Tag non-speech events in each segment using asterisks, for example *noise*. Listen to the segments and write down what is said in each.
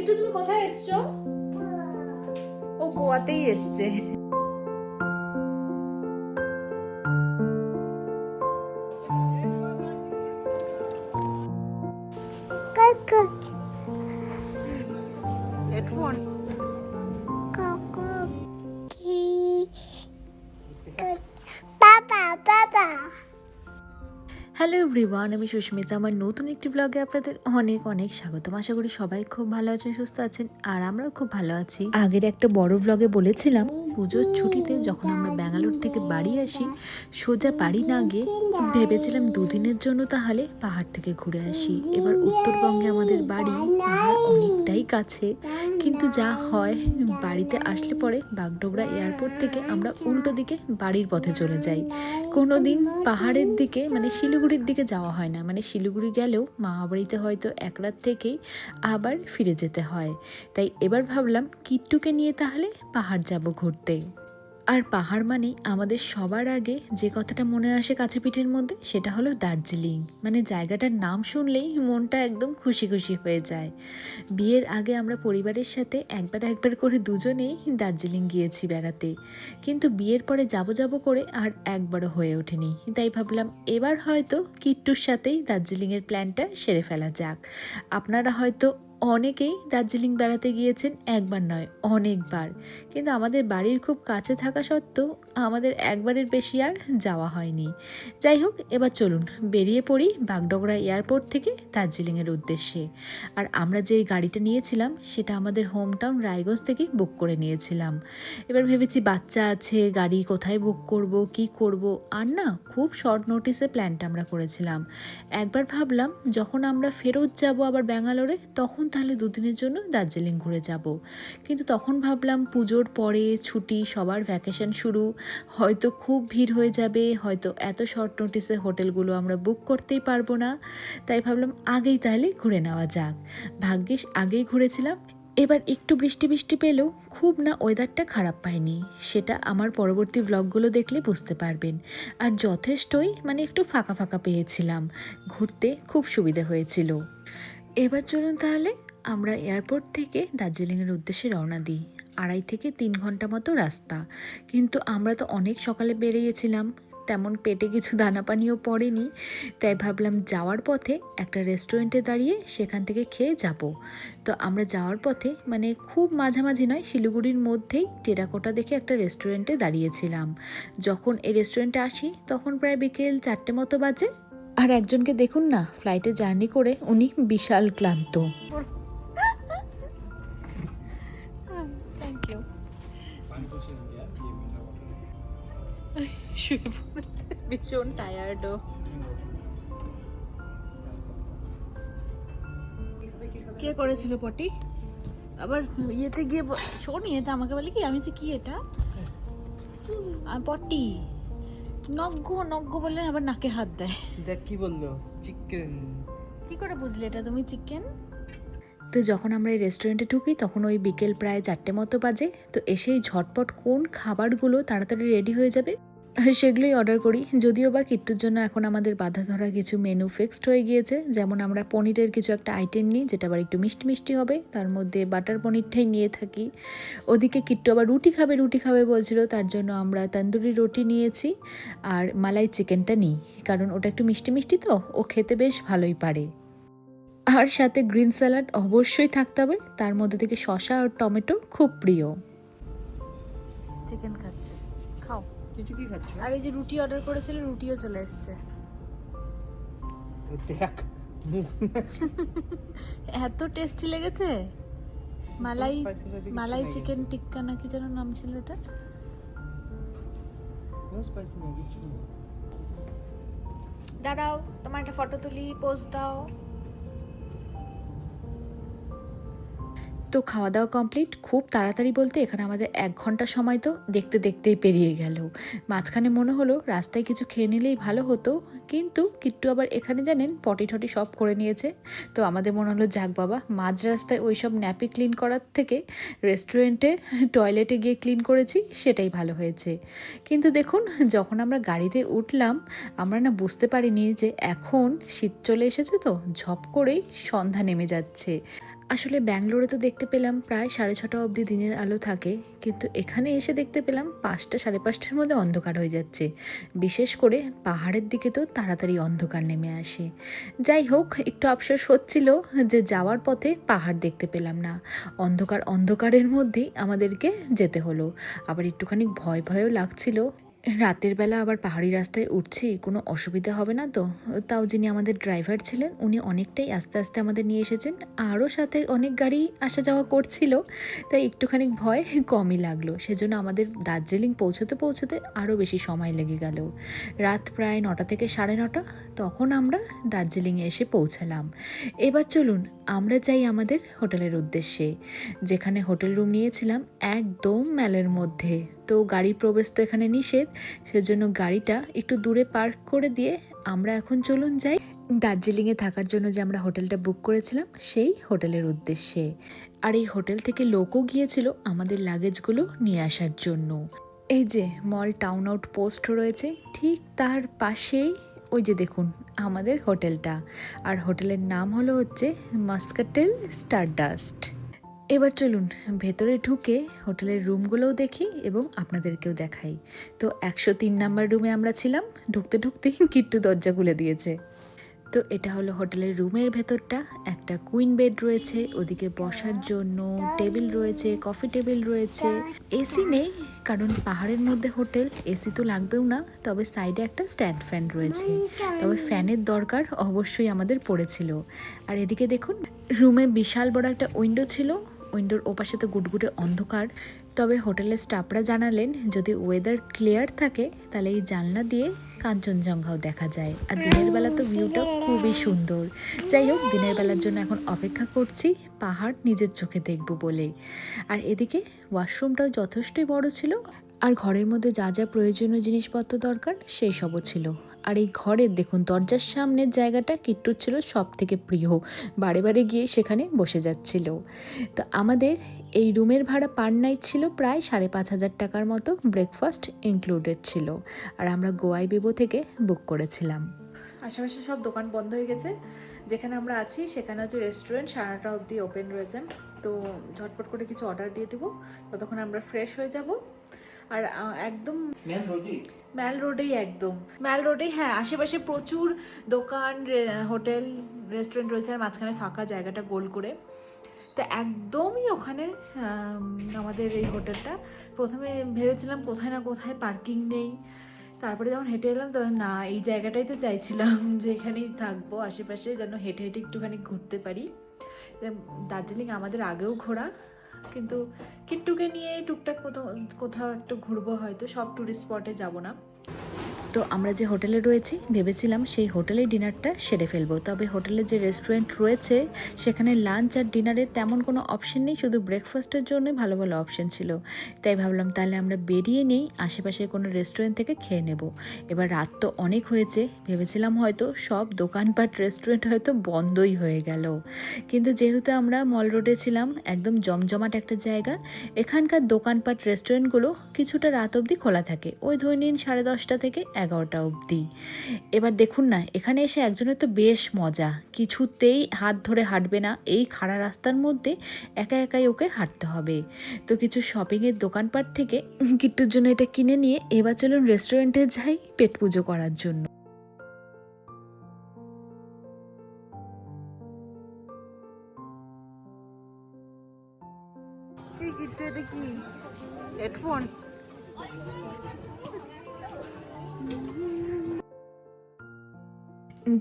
কিটু তুমি কোথায় এসছো? ও গোয়াতেই এসছে। হ্যালো এভরিওয়ান আমি সুস্মিতা। আমার নতুন একটি ব্লগে আপনাদের অনেক অনেক স্বাগতম। আশা করি সবাই খুব ভালো আছেন, সুস্থ আছেন, আর আমরাও খুব ভালো আছি। আগের একটা বড় ব্লগে বলেছিলাম, পুজোর ছুটিতে যখন আমরা ব্যাঙ্গালোর থেকে বাড়ি আসি, সোজা বাড়ি না গিয়ে ভেবেছিলাম দুদিনের জন্য তাহলে পাহাড় থেকে ঘুরে আসি। এবার উত্তরবঙ্গে আমাদের বাড়ি পাহাড় অনেকটাই কাছে। কিন্তু যা হয়, বাড়িতে আসলে পরে বাগডোগরা এয়ারপোর্ট থেকে আমরা উল্টো দিকে বাড়ির পথে চলে যাই। কোনো দিন পাহাড়ের দিকে মানে শিলিগুড়ির দিকে যাওয়া হয় না। মানে শিলিগুড়ি গেলেও মামাবাড়িতে হয়তো এক রাত থেকেই আবার ফিরে যেতে হয়। তাই এবার ভাবলাম, কিট্টুকে নিয়ে তাহলে পাহাড় যাব ঘুরতে। আর পাহাড় মানেই আমাদের সবার আগে যে কথাটা মনে আসে কাছে পিঠের মধ্যে, সেটা হলো দার্জিলিং। মানে জায়গাটার নাম শুনলেই মনটা একদম খুশি খুশি হয়ে যায়। বিয়ের আগে আমরা পরিবারের সাথে একবার একবার করে দুজনেই দার্জিলিং গিয়েছি বেড়াতে। কিন্তু বিয়ের পরে যাব যাব করে আর একবারও হয়ে ওঠেনি। তাই ভাবলাম এবার হয়তো কিট্টুর সাথেই দার্জিলিংয়ের প্ল্যানটা সেরে ফেলা যাক। আপনারা হয়তো অনেকেই দার্জিলিং বেড়াতে গিয়েছেন একবার নয়, অনেকবার। কিন্তু আমাদের বাড়ির খুব কাছে থাকা সত্ত্বেও আমাদের একবারের বেশি আর যাওয়া হয়নি। যাই হোক, এবার চলুন, বেরিয়ে পড়ি বাগডোগরা এয়ারপোর্ট থেকে দার্জিলিংয়ের উদ্দেশ্যে। আর আমরা যে গাড়িটা নিয়েছিলাম, সেটা আমাদের হোম টাউন রায়গঞ্জ থেকে বুক করে নিয়েছিলাম। এবার ভেবেছি বাচ্চা আছে, গাড়ি কোথায় বুক করব, কি করব, আর না, খুব শর্ট নোটিসে প্ল্যানটা আমরা করেছিলাম। একবার ভাবলাম, যখন আমরা ফেরত যাব আবার ব্যাঙ্গালোরে, তখন তাহলে দুদিনের জন্য দার্জিলিং ঘুরে যাব। কিন্তু তখন ভাবলাম পুজোর পরে ছুটি, সবার ভ্যাকেশন শুরু। হয়তো খুব ভিড় হয়ে যাবে, হয়তো এত শর্ট নোটিসে হোটেলগুলো আমরা বুক করতেই পারব না। তাই ভাবলাম আগেই তাহলে ঘুরে নেওয়া যাক। ভাগ্যিস আগেই ঘুরেছিলাম। এবার একটু বৃষ্টি বৃষ্টি পেলেও খুব না ওয়েদারটা খারাপ পায়নি সেটা আমার পরবর্তী ব্লগগুলো দেখলে বুঝতে পারবেন। আর যথেষ্টই মানে একটু ফাঁকা ফাঁকা পেয়েছিলাম। ঘুরতে খুব সুবিধা হয়েছিল। এবার চলুন তাহলে আমরা এয়ারপোর্ট থেকে দার্জিলিংয়ের উদ্দেশ্যে রওনা দিই। আড়াই থেকে তিন ঘণ্টা মতো রাস্তা। কিন্তু আমরা তো অনেক সকালে বেরিয়েছিলাম। তেমন পেটে কিছু দানা পানিও পড়েনি। তাই ভাবলাম যাওয়ার পথে একটা রেস্টুরেন্টে দাঁড়িয়ে সেখান থেকে খেয়ে যাব। তো আমরা যাওয়ার পথে মানে খুব মাঝামাঝি নয়, শিলিগুড়ির মধ্যেই টেরাকোটা দেখে একটা রেস্টুরেন্টে দাঁড়িয়েছিলাম। যখন এই রেস্টুরেন্টে আসি, তখন প্রায় বিকেল চারটে মতো বাজে। আর একজনকে দেখুন না ফ্লাইটে জার্নি করে উনি বিশাল ক্লান্ত। থ্যাংক ইউ *laughs* শুয়ে পড়েছে ভীষণ টায়ার্ডও কে করেছিল পটি? আবার ইয়েতে গিয়ে শোন ইয়েতে আমাকে বলে কি? আমি যে কি এটা? পটি। নগ্য নগ্য বলে আবার নাকে হাত দেয়। দেখ কি বলল? চিকেন। কি করে বুঝলে এটা? তুমি চিকেন? তো যখন আমরা এই রেস্টুরেন্টে ঢুকি তখন ওই বিকেল প্রায় চারটে মতো বাজে। তো এসেই ঝটপট কোন খাবারগুলো তাড়াতাড়ি রেডি হয়ে যাবে সেগুলোই অর্ডার করি। যদিও বা কিট্টুর জন্য এখন আমাদের বাধা ধরা কিছু মেনু ফিক্সড হয়ে গিয়েছে। যেমন আমরা পনিরের কিছু একটা আইটেম নিই, যেটা আবার একটু মিষ্টি মিষ্টি হবে। তার মধ্যে বাটার পনিরটাই নিয়ে থাকি। ওদিকে কিট্টু আবার রুটি খাবে রুটি খাবে বলছিল। তার জন্য আমরা তন্দুরি রুটি নিয়েছি আর মালাই চিকেনটা নিই। কারণ ওটা একটু মিষ্টি মিষ্টি তো, ও খেতে বেশ ভালোই পারে। আর সাথে গ্রিন স্যালাড অবশ্যই থাকতে হবে। তার মধ্যে থেকে শসা আর টমেটো খুব প্রিয়। চিকেন খাচ্ছে। কিছু কি খাচ্ছ? আর এই যে রুটি অর্ডার করেছিল রুটিও চলে এসছে। দেখ এত টেস্টি লেগেছে। মালাই মালাই চিকেন টিক্কা না কি যেন নাম ছিল ওটা নো স্পাইসি না কিছু নেই। দাঁড়াও তোমার একটা ফটো তুলি পোস্ট দাও। তো খাওয়া দাওয়া কমপ্লিট খুব তাড়াতাড়ি বলতে এখানে আমাদের এক ঘণ্টা সময় তো দেখতে দেখতেই পেরিয়ে গেল। মাঝখানে মনে হলো রাস্তায় কিছু খেয়ে নিলেই ভালো হতো, কিন্তু কিট্টু আবার এখানে জানেন পটি টটি সব করে নিয়েছে। তো আমাদের মনে হলো, যাক বাবা, মাঝ রাস্তায় ওই সব ন্যাপি ক্লিন করার থেকে রেস্টুরেন্টে টয়লেটে গিয়ে ক্লিন করেছি, সেটাই ভালো হয়েছে। কিন্তু দেখুন, যখন আমরা গাড়িতে উঠলাম, আমরা না বুঝতে পারিনি যে এখন শীত চলে এসেছে তো, ঝপ করেই সন্ধ্যা নেমে যাচ্ছে। আসলে ব্যাঙ্গালোরে তো দেখতে পেলাম প্রায় সাড়ে ছটা অবধি দিনের আলো থাকে, কিন্তু এখানে এসে দেখতে পেলাম পাঁচটা সাড়ে পাঁচটার মধ্যে অন্ধকার হয়ে যাচ্ছে। বিশেষ করে পাহাড়ের দিকে তো তাড়াতাড়ি অন্ধকার নেমে আসে। যাই হোক, একটু আফসোস হচ্ছিল যে যাওয়ার পথে পাহাড় দেখতে পেলাম না। অন্ধকার অন্ধকারের মধ্যেই আমাদেরকে যেতে হলো। আবার একটুখানি ভয় ভয়ও লাগছিল রাতের বেলা আবার পাহাড়ি রাস্তায় উঠছি, কোনো অসুবিধা হবে না তো? তাও যিনি আমাদের ড্রাইভার ছিলেন, উনি অনেকটাই আস্তে আস্তে আমাদের নিয়ে এসেছেন, আরও সাথে অনেক গাড়ি আসা যাওয়া করছিল, তাই একটুখানি ভয় কমই লাগল। সেজন্য আমাদের দার্জিলিং পৌঁছতে পৌঁছতে আরও বেশি সময় লেগে গেল। রাত প্রায় নটা থেকে সাড়ে নটা, তখন আমরা দার্জিলিংয়ে এসে পৌঁছালাম। এবার চলুন, আমরা যাই আমাদের হোটেলের উদ্দেশ্যে। যেখানে হোটেল রুম নিয়েছিলাম একদম ম্যালের মধ্যে। তো গাড়ির প্রবেশ তো এখানে নিষেধ সেজন্য গাড়িটা একটু দূরে পার্ক করে দিয়ে আমরা এখন চলুন যাই। দার্জিলিংয়ে থাকার জন্য যে আমরা হোটেলটা বুক করেছিলাম, সেই হোটেলের উদ্দেশ্যে। আর এই হোটেল থেকে লোকও গিয়েছিল আমাদের লাগেজগুলো নিয়ে আসার জন্য। এই যে মল টাউন আউট পোস্ট রয়েছে, ঠিক তার পাশেই ওই যে দেখুন, আমাদের হোটেলটা। আর হোটেলের নাম হলো হচ্ছে মাস্কাটেল স্টারডাস্ট। এবার চলুন, ভেতরে ঢুকে হোটেলের রুমগুলোও দেখি এবং আপনাদেরকেও দেখাই। তো একশো তিন নাম্বার রুমে আমরা ছিলাম, ঢুকতে ঢুকতেই কিট্টু দরজা খুলে দিয়েছে। তো এটা হলো হোটেলের রুমের ভেতরটা, একটা কুইন বেড রয়েছে, ওদিকে বসার জন্য টেবিল রয়েছে, কফি টেবিল রয়েছে। এসি নেই, কারণ পাহাড়ের মধ্যে হোটেল, এসি তো লাগবেও না, তবে সাইডে একটা স্ট্যান্ড ফ্যান রয়েছে। তবে ফ্যানের দরকার অবশ্যই আমাদের পড়েছিল। আর এদিকে দেখুন, রুমে বিশাল বড় একটা উইন্ডো ছিল উইন্ডোর ওপাশে তো গুটগুটে অন্ধকার। তবে হোটেলের স্টাফরা জানালেন, যদি ওয়েদার ক্লিয়ার থাকে, তাহলে এই জানলা দিয়ে কাঞ্চনজঙ্ঘাও দেখা যায়। আর দিনের বেলা তো ভিউটা খুবই সুন্দর। যাই হোক, দিনের বেলার জন্য এখন অপেক্ষা করছি, পাহাড় নিজের চোখে দেখব বলে আর এদিকে ওয়াশরুমটাও যথেষ্টই বড় ছিল আর ঘরের মধ্যে যা যা প্রয়োজনীয় জিনিসপত্র দরকার, সেই সবও ছিল। আর এই ঘরের, দেখুন, দরজার সামনের জায়গাটা কিট্টুর ছিল সব থেকে প্রিয়। বারে বারে গিয়ে সেখানে বসে যাচ্ছিল। তো আমাদের এই রুমের ভাড়া পার নাইট ছিল প্রায় সাড়ে পাঁচ হাজার টাকার মতো ব্রেকফাস্ট ইনক্লুডেড ছিল। আর আমরা গোয়াই বিবো থেকে বুক করেছিলাম। আশেপাশে সব দোকান বন্ধ হয়ে গেছে। যেখানে আমরা আছি, সেখানে হচ্ছে রেস্টুরেন্ট সারাটা অবধি ওপেন রয়েছে। তো ঝটপট করে কিছু অর্ডার দিয়ে দেবো। ততক্ষণ আমরা ফ্রেশ হয়ে যাব। আর একদম ম্যাল রোডেই একদম। ম্যাল রোডেই হ্যাঁ আশেপাশে প্রচুর দোকান হোটেল রেস্টুরেন্ট রয়েছে আর মাঝখানে ফাঁকা জায়গাটা গোল করে। তো একদমই ওখানে আমাদের এই হোটেলটা। প্রথমে ভেবেছিলাম কোথায় না কোথায় পার্কিং নেই। তারপরে যখন হেঁটে এলাম তখন না এই জায়গাটাই তো চাইছিলাম *laughs* যে এখানেই থাকব আশেপাশে যেন হেঁটে হেঁটে একটুখানি ঘুরতে পারি। দার্জিলিং আমাদের আগেও ঘোরা। কিন্তু কিট্টুকে নিয়ে টুকটাক কোথাও কোথাও একটু ঘুরবো হয়তো সব টুরিস্ট স্পটে যাব না। তো আমরা যে হোটেলে রয়েছি, ভেবেছিলাম সেই হোটেলেই ডিনারটা সেরে ফেলব। তবে হোটেলের যে রেস্টুরেন্ট রয়েছে, সেখানে লাঞ্চ আর ডিনারের তেমন কোনো অপশন নেই, শুধু ব্রেকফাস্টের জন্য ভালো ভালো অপশন ছিল। তাই ভাবলাম তাহলে আমরা বেরিয়ে নেই, আশেপাশের কোনো রেস্টুরেন্ট থেকে খেয়ে নেব। এবার রাত তো অনেক হয়েছে, ভেবেছিলাম হয়তো সব দোকানপাট রেস্টুরেন্ট হয়তো বন্ধই হয়ে গেল। কিন্তু যেহেতু আমরা মল রোডে ছিলাম, একদম জমজমাট একটা জায়গা, এখানকার দোকানপাট রেস্টুরেন্টগুলো কিছুটা রাত অবধি খোলা থাকে। ওই ধরে নিন সাড়ে দশটা থেকে এগারোটা অবধি। এবার দেখুন না, এখানে এসে একজনের তো বেশ মজা। কিছুতেই হাত ধরে হাঁটবে না, এই খাড়া রাস্তার মধ্যে একা একাই ওকে হাঁটতে হবে। তো কিছু শপিংয়ের দোকানপাট থেকে কিট্টুর জন্য এটা কিনে নিয়ে এবার চলুন রেস্টুরেন্টে যাই পেট পুজো করার জন্য। কি কিট্টু, এটা কি? হেডফোন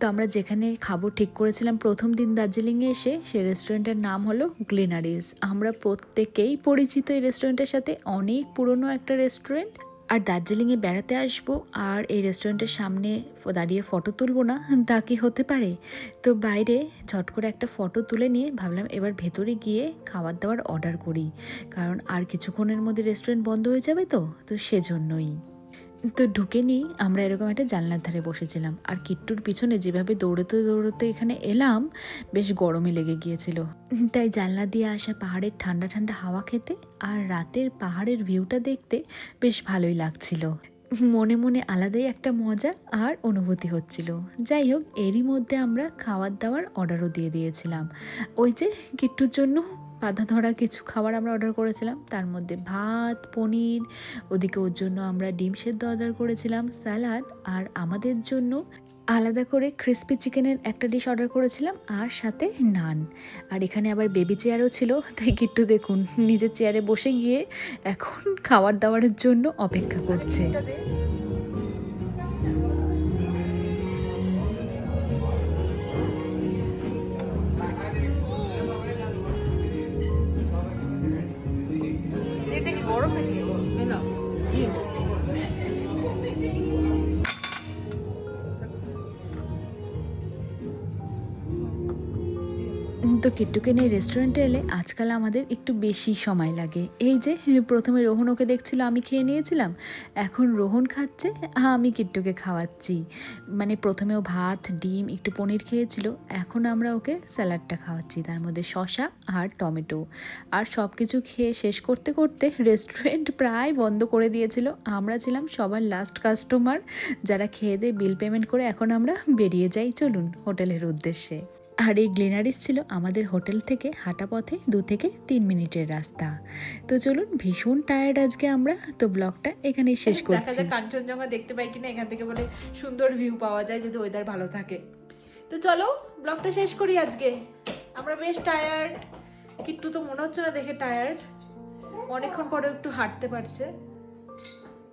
তো আমরা যেখানে খাব ঠিক করেছিলাম, প্রথম দিন দার্জিলিংয়ে এসে সেই রেস্টুরেন্টের নাম হলো গ্লিনারিজ। আমরা প্রত্যেকেই পরিচিত এই রেস্টুরেন্টের সাথে, অনেক পুরনো একটা রেস্টুরেন্ট। আর দার্জিলিংয়ে বেড়াতে আসব আর এই রেস্টুরেন্টের সামনে দাঁড়িয়ে ফটো তুলবো না, তা কি হতে পারে? তো বাইরে ঝট করে একটা ফটো তুলে নিয়ে ভাবলাম এবার ভেতরে গিয়ে খাবার দাবার অর্ডার করি। কারণ আর কিছুক্ষণের মধ্যে রেস্টুরেন্ট বন্ধ হয়ে যাবে তো তো সেজন্যই। তো ঢুকে নিই আমরা এরকম একটা জানলার ধারে বসেছিলাম। আর কিট্টুর পিছনে যেভাবে দৌড়তে দৌড়তে এখানে এলাম, বেশ গরমই লেগে গিয়েছিল। তাই জানলা দিয়ে আসা পাহাড়ের ঠান্ডা ঠান্ডা হাওয়া খেতে আর রাতের পাহাড়ের ভিউটা দেখতে বেশ ভালোই লাগছিল। মনে মনে আলাদাই একটা মজা আর অনুভূতি হচ্ছিল। যাই হোক, এরই মধ্যে আমরা খাবার দাওয়ার অর্ডারও দিয়ে দিয়েছিলাম। ওই যে কিট্টুর জন্য বাধা ধরা কিছু খাবার আমরা অর্ডার করেছিলাম। তার মধ্যে ভাত, পনির, ওদিকে ওর জন্য আমরা ডিম সেদ্ধ অর্ডার করেছিলাম, স্যালাড আর আমাদের জন্য আলাদা করে ক্রিস্পি চিকেনের একটা ডিশ অর্ডার করেছিলাম আর সাথে নান। আর এখানে আবার বেবি চেয়ারও ছিল, তাই কিট্টু দেখুন নিজের চেয়ারে বসে গিয়ে এখন খাবার দাবারের জন্য অপেক্ষা করছে। তো কিট্টুকে নিয়ে রেস্টুরেন্টে এলে আজকাল আমাদের একটু বেশি সময় লাগে। এই যে প্রথমে রোহন ওকে দেখছিল, আমি খেয়ে নিয়েছিলাম। এখন রোহন খাচ্ছে, আমি কিট্টুকে খাওয়াচ্ছি। মানে প্রথমেও ভাত, ডিম, একটু পনির খেয়েছিল। এখন আমরা ওকে স্যালাডটা খাওয়াচ্ছি, তার মধ্যে শশা আর টমেটো। আর সব কিছু খেয়ে শেষ করতে করতে রেস্টুরেন্ট প্রায় বন্ধ করে দিয়েছিল। আমরা ছিলাম সবার লাস্ট কাস্টমার যারা খেয়ে দিয়ে বিল পেমেন্ট করে এখন আমরা বেরিয়ে যাই। চলুন, হোটেলের উদ্দেশ্যে। আর এই গ্লিনারিস ছিল আমাদের হোটেল থেকে হাঁটা পথে দু থেকে তিন মিনিটের রাস্তা। তো চলুন ভীষণ টায়ার্ড আজকে আমরা তো ব্লগটা এখানেই শেষ করছি। কাঞ্চনজঙ্ঘা দেখতে পাই কিনা এখান থেকে বলে সুন্দর ভিউ পাওয়া যায় যদি ওয়েদার ভালো থাকে। তো চলো ব্লগটা শেষ করি আজকে। আমরা বেশ টায়ার্ড কিট্টু তো মনে হচ্ছে না দেখে টায়ার্ড অনেকক্ষণ পরে একটু হাঁটতে পারছে।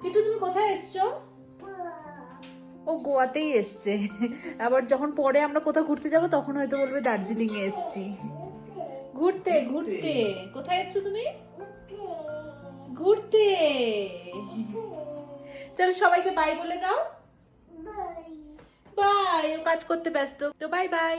কিট্টু তুমি কোথায় এসছো? ও গোয়াতেই এসছে। আবার যখন পরে আমরা কোথাও ঘুরতে যাব তখন হয়তো বলবে দার্জিলিং এ এসছি। ঘুরতে ঘুরতে। কোথায় এসছো তুমি? ঘুরতে। চলো সবাইকে বাই বলে দাও। বাই ও কাজ করতে ব্যস্ত। তো বাই বাই